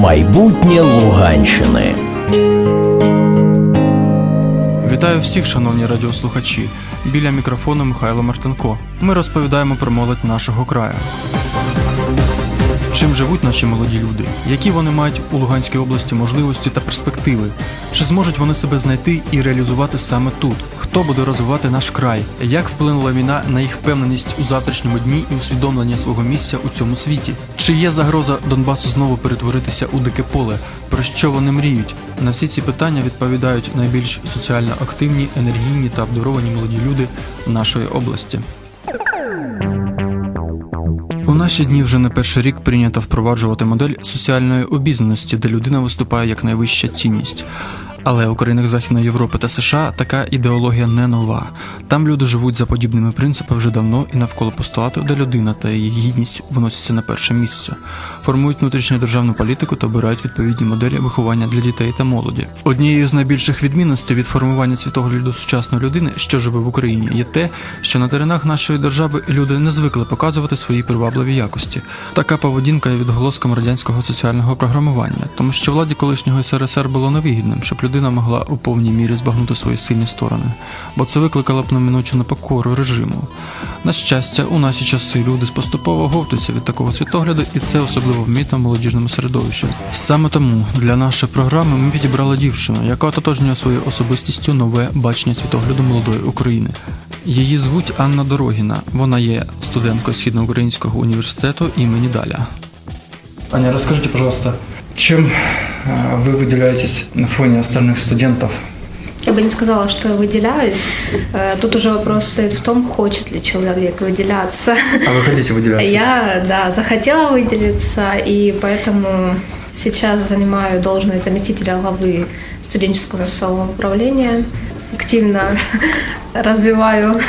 майбутнє Луганщини. Вітаю всіх, шановні радіослухачі. Біля мікрофону Михайло Мартенко. Ми розповідаємо про молодь нашого краю. Чим живуть наші молоді люди? Які вони мають у Луганській області можливості та перспективи? Чи зможуть вони себе знайти і реалізувати саме тут? Хто буде розвивати наш край? Як вплинула війна на їх впевненість у завтрашньому дні і усвідомлення свого місця у цьому світі? Чи є загроза Донбасу знову перетворитися у дике поле? Про що вони мріють? На всі ці питання відповідають найбільш соціально активні, енергійні та обдаровані молоді люди нашої області. У наші дні вже не перший рік прийнято впроваджувати модель соціальної обізнаності, де людина виступає як найвища цінність. Але у країнах Західної Європи та США така ідеологія не нова. Там люди живуть за подібними принципами вже давно і навколо постулату, де людина та її гідність виносяться на перше місце, формують внутрішню державну політику та обирають відповідні моделі виховання для дітей та молоді. Однією з найбільших відмінностей від формування світогляду сучасної людини, що живе в Україні, є те, що на теренах нашої держави люди не звикли показувати свої привабливі якості. Така поведінка є відголоском радянського соціального програмування, тому що владі колишнього СРСР було невигідним, щоб людина могла у повній мірі збагнути свої сильні сторони, бо це викликало б неминучу непокору режиму. На щастя, у наші часи люди поступово говтуються від такого світогляду, і це особливо вмітно в молодіжному середовищі. Саме тому для нашої програми ми підібрали дівчину, яка ототожнює своєю особистістю нове бачення світогляду молодої України. Її звуть Анна Дорогіна. Вона є студенткою Східноукраїнського університету імені Даля. Аня, расскажите, пожалуйста, чем э, вы выделяетесь на фоне остальных студентов? Я бы не сказала, что я выделяюсь. Э, Тут уже вопрос стоит в том, хочет ли человек выделяться. А вы хотите выделяться? Я, да, захотела выделиться, и поэтому сейчас занимаю должность заместителя главы студенческого самоуправления. Активно развиваю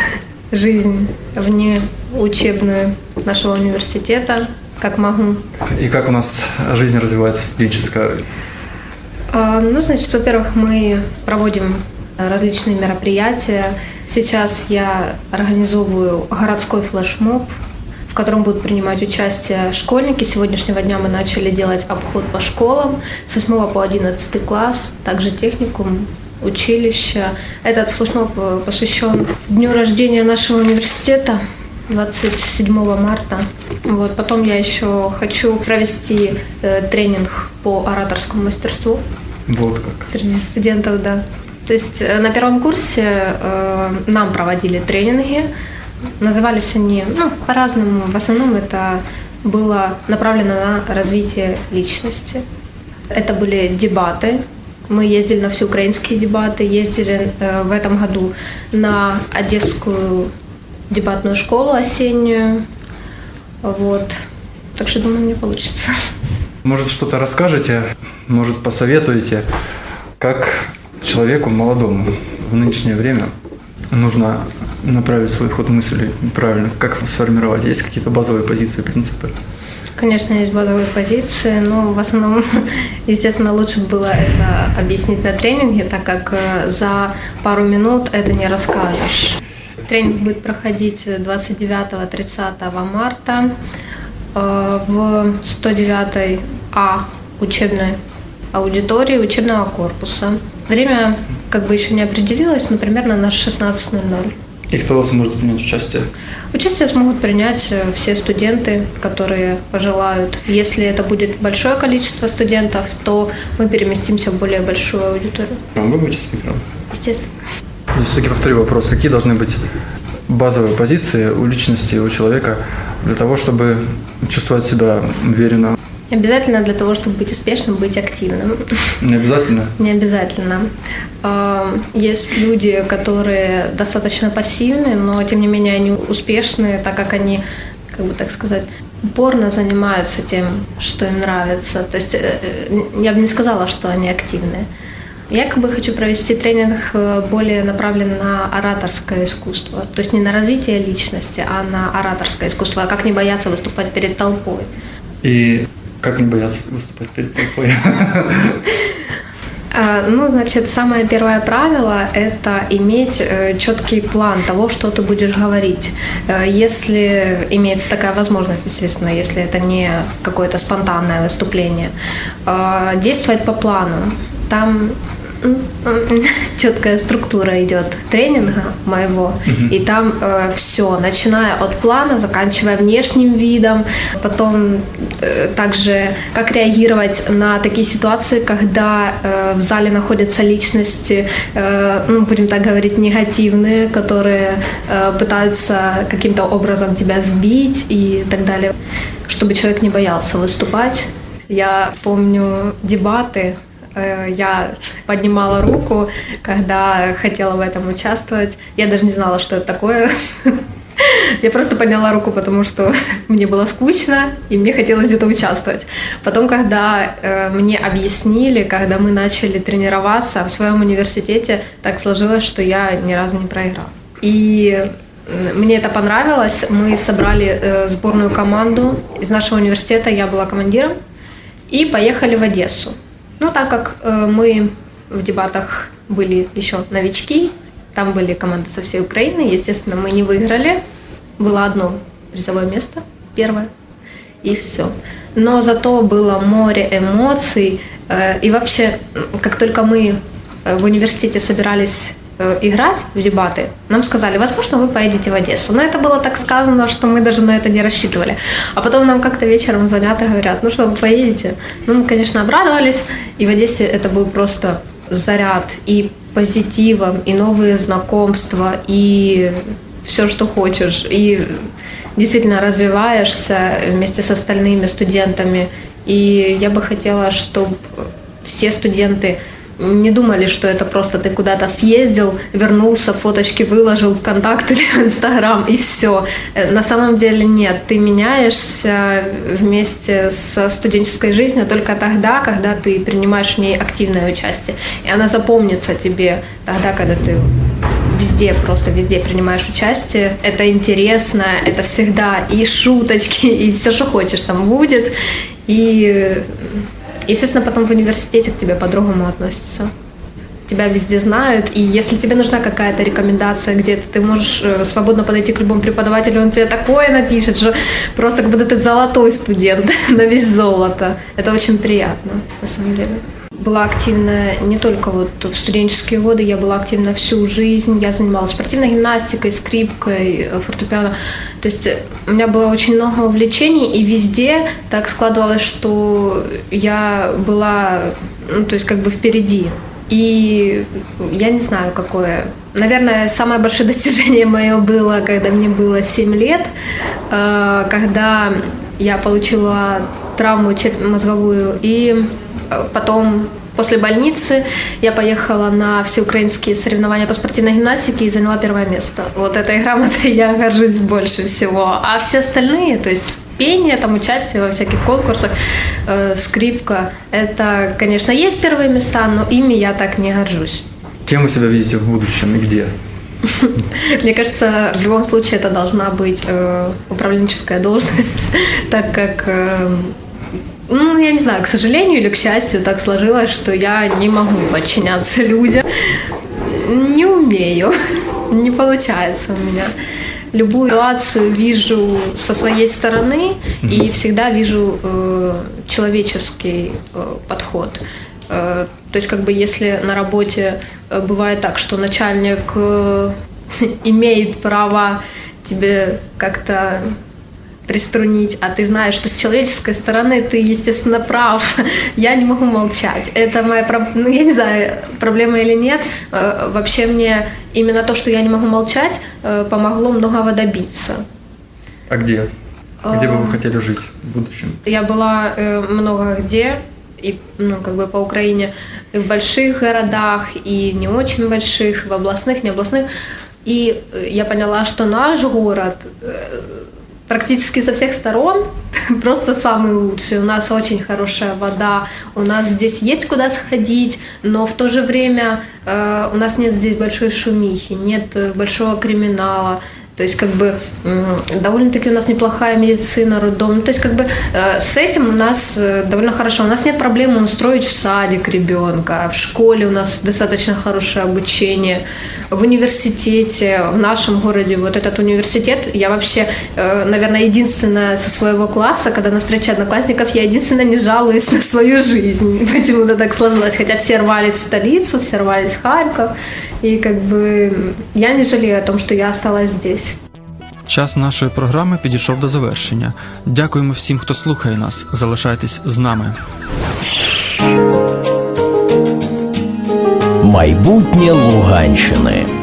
жизнь вне учебную нашего университета, как могу. И как у нас жизнь развивается студенческая? А, Ну, значит, во-первых, мы проводим различные мероприятия. Сейчас я организовываю городской флешмоб, в котором будут принимать участие школьники. С сегодняшнего дня мы начали делать обход по школам с 8 по 11 класс, также техникум, училище. Этот флешмоб э, посвящен дню рождения нашего университета. 27 марта. Вот. Потом я еще хочу провести э, тренинг по ораторскому мастерству Вот как. среди студентов, да. То есть э, на первом курсе э, нам проводили тренинги. Назывались они ну, по-разному. В основном это было направлено на развитие личности. Это были дебаты. Мы ездили на всеукраинские дебаты, ездили э, в этом году на Одесскую дебатную школу осеннюю. Вот. Так что думаю, мне получится. Может, что-то расскажете, может, посоветуете, как человеку молодому в нынешнее время нужно направить свой ход мысли правильно, как сформировать? Есть какие-то базовые позиции, принципы? Конечно, есть базовые позиции, но в основном, естественно, лучше было это объяснить на тренинге, так как э, за пару минут это не расскажешь. Тренинг будет проходить 29-30 марта э, в 109 А учебной аудитории учебного корпуса. Время как бы еще не определилось, но примерно на 16.00. И кто вас может принять участие? Участие смогут принять э, все студенты, которые пожелают. Если это будет большое количество студентов, то мы переместимся в более большую аудиторию. Вы будете спикером? Естественно. Все-таки повторю вопрос. Какие должны быть базовые позиции у личности, у человека для того, чтобы чувствовать себя уверенно? Не Обязательно для того, чтобы быть успешным, быть активным. Не обязательно? Не обязательно. А, Есть люди, которые достаточно пассивны, но тем не менее они успешные, так как они, как бы так сказать, упорно занимаются тем, что им нравится. То есть э, э, я бы не сказала, что они активные. Я как бы хочу провести тренинг э, более направлен на ораторское искусство. То есть не на развитие личности, а на ораторское искусство. А как не бояться выступать перед толпой. И как не бояться выступать перед толпой? А, Ну, значит, самое первое правило – это иметь э, четкий план того, что ты будешь говорить. Э, Если имеется такая возможность, естественно, если это не какое-то спонтанное выступление, а, действовать по плану. Там четкая структура идет тренинга моего, и там все, начиная от плана, заканчивая внешним видом, потом э, также как реагировать на такие ситуации, когда э, в зале находятся личности, э, ну, будем так говорить, негативные, которые э, пытаются каким-то образом тебя сбить и так далее, чтобы человек не боялся выступать. Я помню дебаты Э, я поднимала руку, когда хотела в этом участвовать. Я даже не знала, что это такое. Я просто подняла руку, потому что мне было скучно, и мне хотелось где-то участвовать. Потом, когда э, мне объяснили, когда мы начали тренироваться в своем университете, так сложилось, что я ни разу не проиграла. И мне это понравилось. Мы собрали э, сборную команду из нашего университета. Я была командиром. И поехали в Одессу. Ну, так как э, мы в дебатах были еще новички, там были команды со всей Украины, естественно, мы не выиграли. Было одно призовое место, первое, и все. Но зато было море эмоций. Э, и вообще, как только мы э, в университете собирались играть в дебаты, нам сказали, возможно, вы поедете в Одессу. Но это было так сказано, что мы даже на это не рассчитывали. А потом нам как-то вечером звонят и говорят, ну что, вы поедете? Ну, мы, конечно, обрадовались. И в Одессе это был просто заряд и позитивом, и новые знакомства, и все, что хочешь. И действительно развиваешься вместе с остальными студентами. И я бы хотела, чтобы все студенты не думали, что это просто ты куда-то съездил, вернулся, фоточки выложил в контакт или в Инстаграм и все. Э, на самом деле нет, ты меняешься вместе со студенческой жизнью только тогда, когда ты принимаешь в ней активное участие. И она запомнится тебе тогда, когда ты везде, просто везде принимаешь участие. Это интересно, это всегда и шуточки, и все, что хочешь там будет. И Естественно, потом в университете к тебе по-другому относятся. Тебя везде знают, и если тебе нужна какая-то рекомендация где-то, ты можешь э, свободно подойти к любому преподавателю, он тебе такое напишет, что просто как будто ты золотой студент на весь золото. Это очень приятно, на самом деле была активна не только вот в студенческие годы, я была активна всю жизнь. Я занималась спортивной гимнастикой, скрипкой, э, фортепиано. То есть э, у меня было очень много увлечений, и везде так складывалось, что я была, ну, то есть как бы впереди. И я не знаю, какое. Наверное, самое большое достижение мое было, когда мне было 7 лет, э, когда я получила травму мозговую и Потом после больницы я поехала на всеукраинские соревнования по спортивной гимнастике и заняла первое место. Вот этой грамотой я горжусь больше всего. А все остальные, то есть пение, там участие во всяких конкурсах, э, скрипка, это, конечно, есть первые места, но ими я так не горжусь. Кем вы себя видите в будущем и где? Мне кажется, в любом случае это должна быть э, управленческая должность, так как э, ну, я не знаю, к сожалению или к счастью, так сложилось, что я не могу подчиняться людям. Не умею. Не получается у меня. Любую ситуацию вижу со своей стороны и всегда вижу э, человеческий э, подход. Э, то есть, как бы, если на работе э, бывает так, что начальник э, имеет право тебе как-то приструнить, а ты знаешь, что с человеческой стороны ты, естественно, прав. Я не могу молчать. Это моя, ну, я не знаю, проблема или нет. Э, вообще мне именно то, что я не могу молчать, э, помогло многого добиться. А где? Где бы вы хотели жить в будущем? Я была э, много где, и, ну, как бы по Украине, и в больших городах, и не очень больших, в областных, не областных. И я поняла, что наш город практически со всех сторон, просто самый лучший. У нас очень хорошая вода, у нас здесь есть куда сходить, но в то же время э, у нас нет здесь большой шумихи, нет э, большого криминала. То есть, как бы, довольно-таки у нас неплохая медицина, роддом. Ну, то есть, как бы, э, с этим у нас э, довольно хорошо. У нас нет проблемы устроить в садик ребенка. В школе у нас достаточно хорошее обучение. В университете, в нашем городе, вот этот университет, я вообще, э, наверное, единственная со своего класса, когда на встрече одноклассников, я единственная не жалуюсь на свою жизнь. Почему-то так сложилось. Хотя все рвались в столицу, все рвались в Харьков. И как бы я не жалею о том, что я осталась здесь. Час нашої програми підійшов до завершення. Дякуємо всім, хто слухає нас. Залишайтесь з нами. Майбутнє Луганщини.